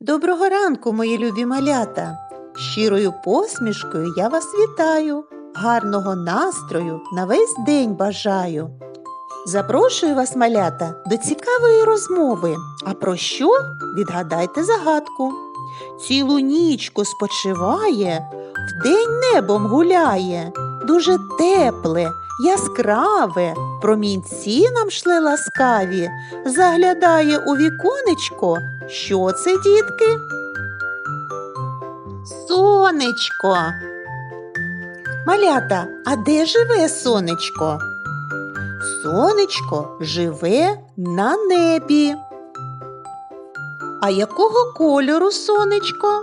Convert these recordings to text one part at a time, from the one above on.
Доброго ранку, мої любі малята. Щирою посмішкою я вас вітаю, гарного настрою на весь день бажаю. Запрошую вас, малята, до цікавої розмови. А про що? Відгадайте загадку. Цілу нічку спочиває, вдень небом гуляє, дуже тепле, яскраве, промінці нам шле ласкаві, заглядає у віконечко. Що це, дітки? Сонечко. Малята, а де живе сонечко? Сонечко живе на небі. А якого кольору сонечко?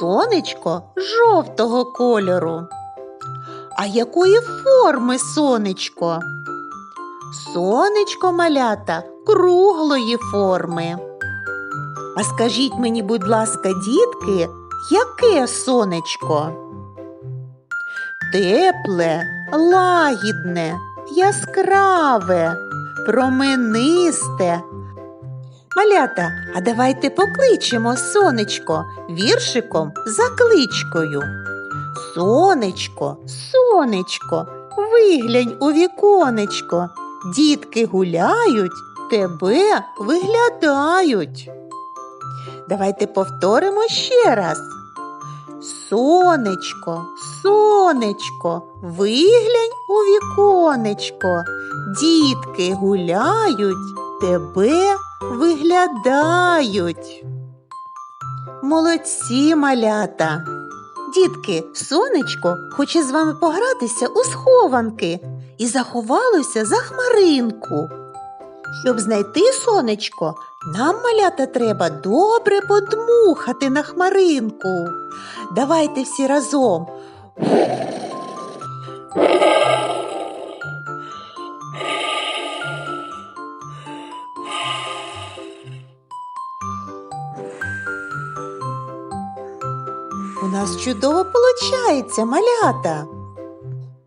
Сонечко жовтого кольору. А якої форми сонечко? Сонечко малята круглої форми. А скажіть мені, будь ласка, дітки, яке сонечко? Тепле, лагідне, яскраве, променисте. Малята, а давайте покличемо сонечко віршиком за кличкою. Сонечко, сонечко, виглянь у віконечко. Дітки гуляють, тебе виглядають. Давайте повторимо ще раз. Сонечко, сонечко, виглянь у віконечко. Дітки гуляють, тебе виглядають. Молодці малята. Дітки, сонечко хоче з вами погратися у схованки і заховалося за хмаринку. Щоб знайти сонечко, нам малята треба добре подмухати на хмаринку. Давайте всі разом. У нас чудово получається, малята.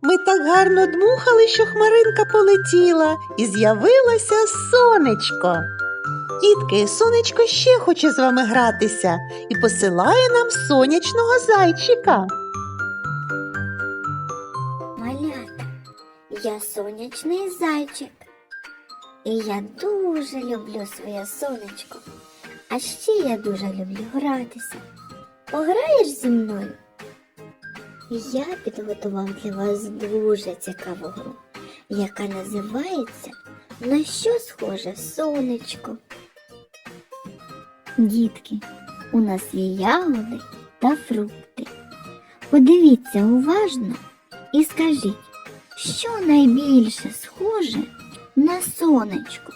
Ми так гарно дмухали, що хмаринка полетіла і з'явилося сонечко. Дітки, сонечко ще хоче з вами гратися і посилає нам сонячного зайчика. Малята, я сонячний зайчик. І я дуже люблю своє сонечко. А ще я дуже люблю гратися. Пограєш зі мною? Я підготував для вас дуже цікаву гру, яка називається На що схоже сонечко. Дітки, у нас є ягоди та фрукти. Подивіться уважно і скажіть, що найбільше схоже на сонечко?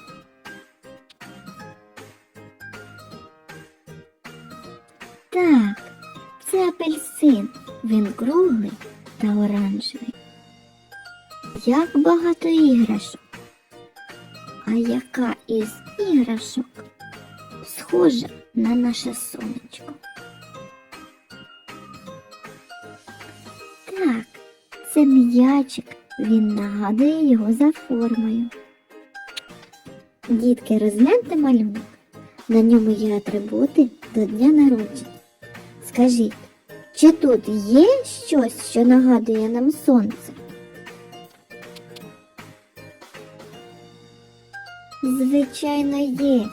Так, це апельсин. Він круглий та оранжевий. Як багато іграшок. А яка із іграшок схожа на наше сонечко? Так, це м'ячик. Він нагадує його за формою. Дітки, розгляньте малюнок. На ньому є атрибути до дня народження. Скажіть, чи тут є щось, що нагадує нам сонце? Звичайно, є.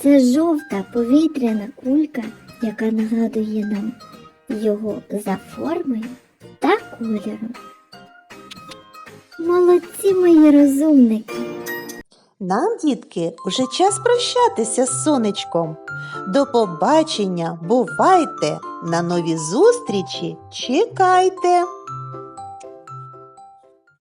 Це жовта повітряна кулька, яка нагадує нам його за формою та кольором. Молодці мої розумники! Нам, дітки, уже час прощатися з сонечком. До побачення, бувайте! На нові зустрічі чекайте!